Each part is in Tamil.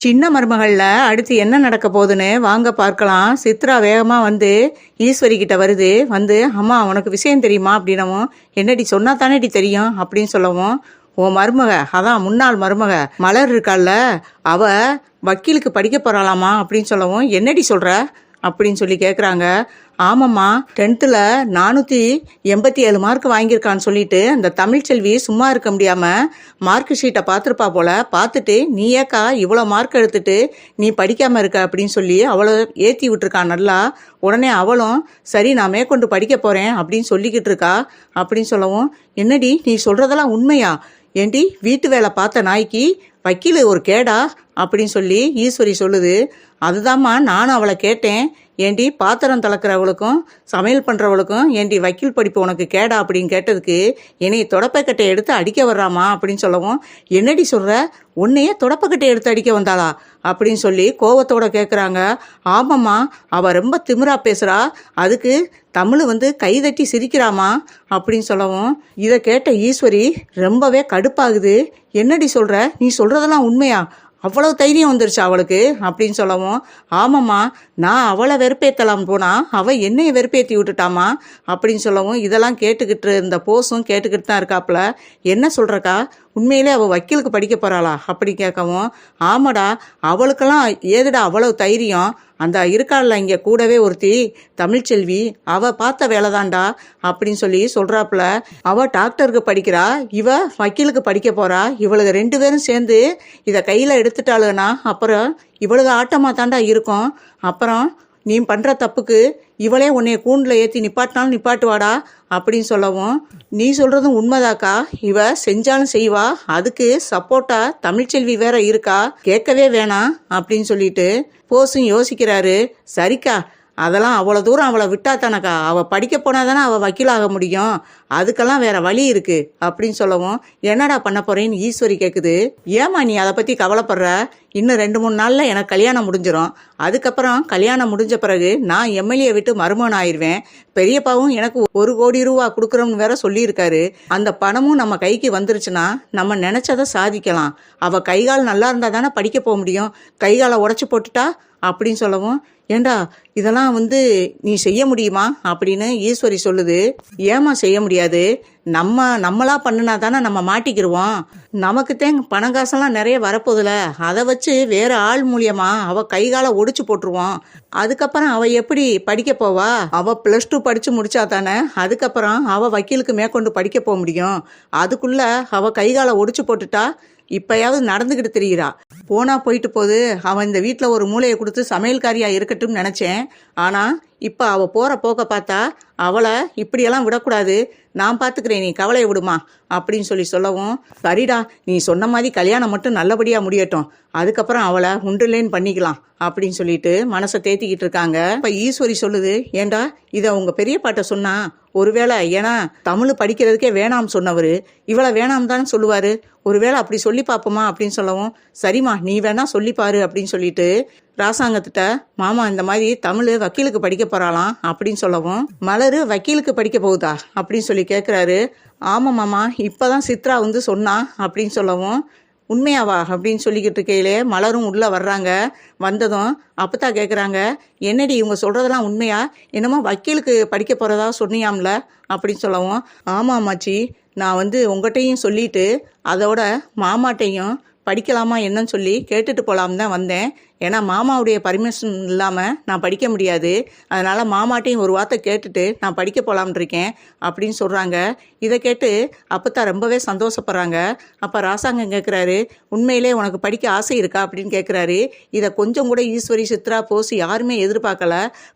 சின்ன மருமகளில் அடுத்து என்ன நடக்க போகுதுன்னு வாங்க பார்க்கலாம். சித்ரா வேகமாக வந்து ஈஸ்வரி கிட்ட வருது. வந்து அம்மா உனக்கு விஷயம் தெரியுமா? அப்படின்னவும் என்னடி சொன்னா தானேடி தெரியும்? அப்படின்னு சொல்லவும் உன் மருமக அதான் முன்னாள் மருமக மலர் இருக்கால்ல அவ வக்கீலுக்கு படிக்க போறாளாமா? அப்படின்னு சொல்லவும் என்னடி சொல்ற? அப்படின்னு சொல்லி கேட்குறாங்க ஆமாம்மா டென்த்தில் நானூற்றி எண்பத்தி ஏழு மார்க் வாங்கியிருக்கான்னு சொல்லிட்டு அந்த தமிழ்ச்செல்வி சும்மா இருக்க முடியாமல் மார்க் ஷீட்டை பார்த்துருப்பா போல. பார்த்துட்டு நீ ஏக்கா இவ்வளோ மார்க் எடுத்துட்டு நீ படிக்காமல் இருக்க அப்படின்னு சொல்லி அவளை ஏற்றி விட்டுருக்கான் நல்லா. உடனே அவளும் சரி நான் மேற்கொண்டு படிக்க போகிறேன் அப்படின்னு சொல்லிக்கிட்டு இருக்கா. அப்படின்னு சொல்லவும் என்னடி நீ சொல்கிறதெல்லாம் உண்மையா? ஏண்டி வீட்டு வேலை பார்த்த நாய்க்கு வக்கீல் ஒரு கேடா அப்படின்னு சொல்லி ஈஸ்வரி சொல்லுது. அதுதாம்மா நானும் அவளை கேட்டேன். ஏண்டி பாத்திரம் தளர்க்குறவளுக்கும் சமையல் பண்ணுறவளுக்கும் ஏண்டி வக்கீல் படிப்பு உனக்கு கேடா அப்படின்னு கேட்டதுக்கு என்னை தொடப்பக்கட்டை எடுத்து அடிக்க வர்றாமா அப்படின்னு சொல்லவும் என்னடி சொல்கிற உன்னையே தொடப்பக்கட்டை எடுத்து அடிக்க வந்தாளா? அப்படின்னு சொல்லி கோவத்தோட கேட்குறாங்க ஆமாம்மா அவள் ரொம்ப திமிரா பேசுகிறா அதுக்கு தமிழ் வந்து கைதட்டி சிரிக்கிறாமா அப்படின்னு சொல்லவும் இதை கேட்ட ஈஸ்வரி ரொம்பவே கடுப்பாகுது. என்னடி சொல்கிற நீ சொல்கிறதெல்லாம் உண்மையா? அவ்வளவு தைரியம் வந்துருச்சு அவளுக்கு அப்படின்னு சொல்லவும் ஆமாம்மா நான் அவளை வெறுப்பேற்றலாம் போனால் அவள் என்னையை வெறுப்பேற்றி விட்டுட்டாமா அப்படின்னு சொல்லவும் இதெல்லாம் கேட்டுக்கிட்டு இருந்த போஸும் கேட்டுக்கிட்டு தான் இருக்காப்புல. என்ன சொல்கிறக்கா உண்மையிலே அவள் வக்கீலுக்கு படிக்க போகிறாளா அப்படி கேட்கவும் ஆமாடா அவளுக்கெல்லாம் ஏதுடா அவ்வளவு தைரியம்? அந்த இருக்காள்ல இங்கே கூடவே ஒருத்தி தமிழ்ச்செல்வி அவ பார்த்த வேலைதான்டா அப்படின்னு சொல்லி சொல்கிறாப்புல அவ டாக்டருக்கு படிக்கிறா இவ வக்கீலுக்கு படிக்க போகிறா இவளுக்கு ரெண்டு பேரும் சேர்ந்து இதை கையில் எடுத்துட்டாளுன்னா அப்புறம் இவளுக்கு ஆட்டமாக தாண்டா இருக்கும் அப்புறம் நீ பண்ணுற தப்புக்கு இவளே உன்னைய கூண்டில் ஏற்றி நிப்பாட்டினாலும் நிப்பாட்டுவாடா அப்படின்னு சொல்லவும் நீ சொல்கிறதும் உண்மைதாக்கா. இவ செஞ்சாலும் செய்வா. அதுக்கு சப்போர்ட்டா தமிழ்ச்செல்வி வேற இருக்கா? கேட்கவே வேணாம். அப்படின்னு சொல்லிட்டு போஸும் யோசிக்கிறாரு. சரிக்கா அதெல்லாம் அவ்வளோ தூரம் அவளை விட்டா தானக்கா? அவள் படிக்க போனால் தானே அவள் வக்கீலாக முடியும். அதுக்கெல்லாம் வேற வழி இருக்கு அப்படின்னு சொல்லவும் என்னடா பண்ண போறேன்னு ஈஸ்வரி கேட்குது ஏமா நீ அதை பற்றி கவலைப்படுற? இன்னும் ரெண்டு மூணு நாளில் எனக்கு கல்யாணம் முடிஞ்சிடும் அதுக்கப்புறம் கல்யாணம் முடிஞ்ச பிறகு நான் எம்எல்ஏ விட்டு மருமகன் ஆயிடுவேன் பெரியப்பாவும் எனக்கு ஒரு கோடி ரூபா கொடுக்குறோம்னு வேற சொல்லியிருக்காரு. அந்த பணமும் நம்ம கைக்கு வந்துருச்சுன்னா நம்ம நினைச்சதை சாதிக்கலாம். அவ கைகால் நல்லா இருந்தா தானே படிக்க போக முடியும். கைகாலை உடச்சி போட்டுட்டா அப்படின்னு சொல்லவும் ஏண்டா இதெல்லாம் வந்து நீ செய்ய முடியுமா? அப்படின்னு ஈஸ்வரி சொல்லுது. ஏமா செய்ய முடியாது? நம்ம நம்மளா பண்ணுனா தானே நம்ம மாட்டிக்கிடுவோம் நமக்கு தேங்க பணம் காசெல்லாம் நிறைய வரப்போகுதுல. அதை வச்சு வேற ஆள் மூலியமா அவ கைகால ஒடிச்சு போட்டுருவோம். அதுக்கப்புறம் அவ எப்படி படிக்க போவா? அவ பிளஸ் டூ படிச்சு முடிச்சா தானே? அதுக்கப்புறம் அவ வக்கீலுக்கு மேற்கொண்டு படிக்க போக முடியும். அதுக்குள்ள அவ கைகால ஒடிச்சு போட்டுட்டா இப்பயாவது நடந்துக்கிட்டு தெரியுறா. போனா போயிட்டு போகுது அவன் இந்த வீட்டில் ஒரு மூளையை கொடுத்து சமையல்காரியா இருக்கட்டும்னு நினச்சேன். ஆனால் இப்போ அவள் போகிற போக்க பார்த்தா அவளை இப்படியெல்லாம் விடக்கூடாது. நான் பார்த்துக்கிறேன் நீ கவலையை விடுமா அப்படின்னு சொல்லி சொல்லவும் சரிடா நீ சொன்ன மாதிரி கல்யாணம் மட்டும் நல்லபடியாக முடியட்டும். அதுக்கப்புறம் அவளை உண்டுலேன்னு பண்ணிக்கலாம் அப்படின்னு சொல்லிட்டு மனசை தேத்திக்கிட்டு இருக்காங்க. இப்போ ஈஸ்வரி சொல்லுது ஏண்டா இதை உங்க பெரிய பாட்ட சொன்னா ஒருவேளை ஏன்னா தமிழ் படிக்கிறதுக்கே வேணாம் சொன்னவர் இவளை வேணாம் தானே சொல்லுவார். ஒருவேளை அப்படி சொல்லி பார்ப்போமா அப்படின்னு சொல்லவும் சரிம்மா நீ வேணா சொல்லிப்பாரு அப்படின்னு சொல்லிட்டு ராசாங்கத்திட்ட மாமா இந்த மாதிரி தமிழ் வக்கீலுக்கு படிக்க போறாளாம் அப்படின்னு சொல்லவும் மலர் வக்கீலுக்கு படிக்க போகுதா? அப்படின்னு சொல்லி கேட்குறாரு ஆமாம் மாமா இப்போதான் சித்ரா வந்து சொன்னா அப்படின்னு சொல்லவும் உண்மையாவா அப்படின்னு சொல்லிக்கிட்டு இருக்கையிலே மலரும் உள்ளே வர்றாங்க. வந்ததும் அப்பத்தா கேட்குறாங்க என்னடி இவங்க சொல்கிறதெல்லாம் உண்மையா? என்னமோ வக்கீலுக்கு படிக்க போகிறதா சொன்னியாம்ல? அப்படின்னு சொல்லவும் ஆமாம் அம்மாச்சி நான் வந்து உங்கள்கிட்டையும் சொல்லிட்டு அதோட மாமாட்டையும் படிக்கலாமா என்னன்னு சொல்லி கேட்டுட்டு போகலாம் தான் வந்தேன். ஏன்னா மாமாவுடைய பர்மிஷன் இல்லாமல் நான் படிக்க முடியாது. அதனால் மாமாட்டையும் ஒரு வார்த்தை கேட்டுட்டு நான் படிக்க போகலாம்னு இருக்கேன் அப்படின்னு சொல்கிறாங்க இதை கேட்டு அப்பத்தா ரொம்பவே சந்தோஷப்படுறாங்க. அப்போ ராசாங்கம் கேட்குறாரு உண்மையிலே உனக்கு படிக்க ஆசை இருக்கா? அப்படின்னு கேட்குறாரு இதை கொஞ்சம் கூட ஈஸ்வரி சித்ரா போஸ் யாருமே எதிர்பார்க்கல.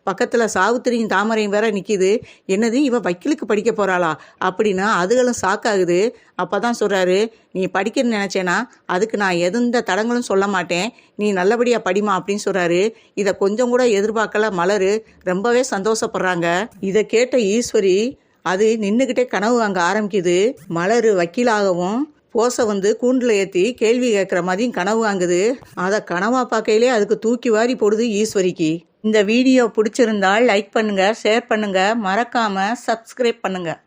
பக்கத்தில் சாவித்திரியும் தாமரையும் வேற நிற்கிது என்னது இவ வக்கீலுக்கு படிக்க போகிறாளா அப்படின்னா அதுகளும் சாக்காகுது அப்போ தான் சொல்கிறாரு நீ படிக்கணும்னு நினச்சேன்னா அதுக்கு நான் எந்த தடங்களும் சொல்ல மாட்டேன். நீ நல்லபடியாக படிமா அப்படின்னு சொல்கிறாரு இதை கொஞ்சம் கூட எதிர்பார்க்கல மலர். ரொம்பவே சந்தோஷப்படுறாங்க. இதை கேட்ட ஈஸ்வரி அது நின்றுக்கிட்டே கனவு அங்கே ஆரம்பிக்குது. மலர் வக்கீலாகவும் போசை வந்து கூண்டில் ஏற்றி கேள்வி கேட்குற மாதிரியும் கனவு வாங்குது. அதை கனவாக பார்க்கையிலே அதுக்கு தூக்கி வாரி போடுது ஈஸ்வரிக்கு. இந்த வீடியோ பிடிச்சிருந்தால் லைக் பண்ணுங்கள் ஷேர் பண்ணுங்கள் மறக்காமல் சப்ஸ்கிரைப் பண்ணுங்கள்